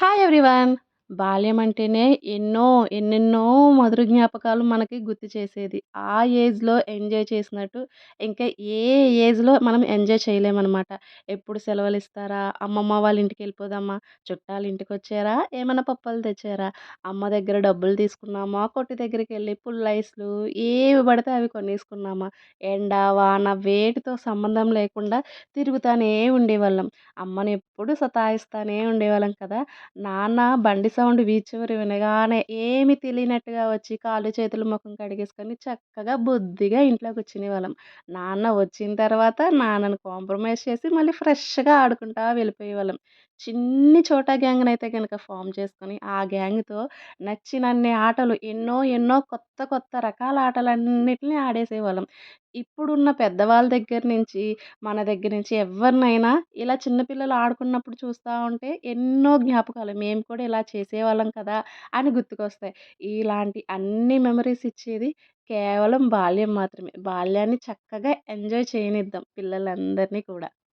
Hi everyone, బాల్యం అంటేనే ఎన్నో, ఎన్నెన్నో మధుర జ్ఞాపకాలు మనకి గుర్తు చేసేది. ఆ ఏజ్‌లో ఎంజాయ్ చేసినట్టు ఇంకా ఏ ఏజ్‌లో మనం ఎంజాయ్ చేయలేమనమాట. ఎప్పుడు సెలవులు ఇస్తారా అమ్మమ్మ వాళ్ళ ఇంటికి వెళ్ళిపోదామా చుట్టాలు ఇంటికి వచ్చారా ఏమైనా పప్పలు తెచ్చారా? అమ్మ దగ్గర డబ్బులు తీసుకున్నామా? కొట్టు దగ్గరికెళ్ళి పుల్లైస్‌లు ఏవి పడితే అవి కొనేసుకున్నామా? ఎండ, వాన వేటితో సంబంధం లేకుండా తిరుగుతానే ఉండేవాళ్ళం. అమ్మని ఎప్పుడు సతాయిస్తానే ఉండేవాళ్ళం కదా! నాన్న బండి సౌండ్ వీచివరి వినగానే ఏమి తెలియనట్టుగా వచ్చి కాళ్ళు చేతులు ముఖం కడిగేసుకొని చక్కగా బుద్ధిగా ఇంట్లో కూర్చునేవాళ్ళం. నాన్న వచ్చిన తర్వాత నాన్నని కాంప్రమైజ్ చేసి మళ్ళీ ఫ్రెష్‌గా ఆడుకుంటా వెళ్ళిపోయేవాళ్ళం. చిన్ని చోటా గ్యాంగ్‌నైతే కనుక ఫామ్ చేసుకొని ఆ గ్యాంగ్‌తో నచ్చినన్ని ఆటలు ఎన్నో ఎన్నో కొత్త కొత్త రకాల ఆటలన్నిటిని ఆడేసేవాళ్ళం. ఇప్పుడున్న పెద్దవాళ్ళ దగ్గర నుంచి, మన దగ్గర నుంచి ఎవరినైనా ఇలా చిన్నపిల్లలు ఆడుకున్నప్పుడు చూస్తూ ఉంటే ఎన్నో జ్ఞాపకాలు మేము కూడా ఇలా చేసేవాళ్ళం కదా! అని గుర్తుకొస్తాయి. ఇలాంటి అన్ని మెమరీస్ ఇచ్చేది కేవలం బాల్యం మాత్రమే. బాల్యాన్ని చక్కగా ఎంజాయ్ చేయనిద్దాం పిల్లలందరినీ కూడా.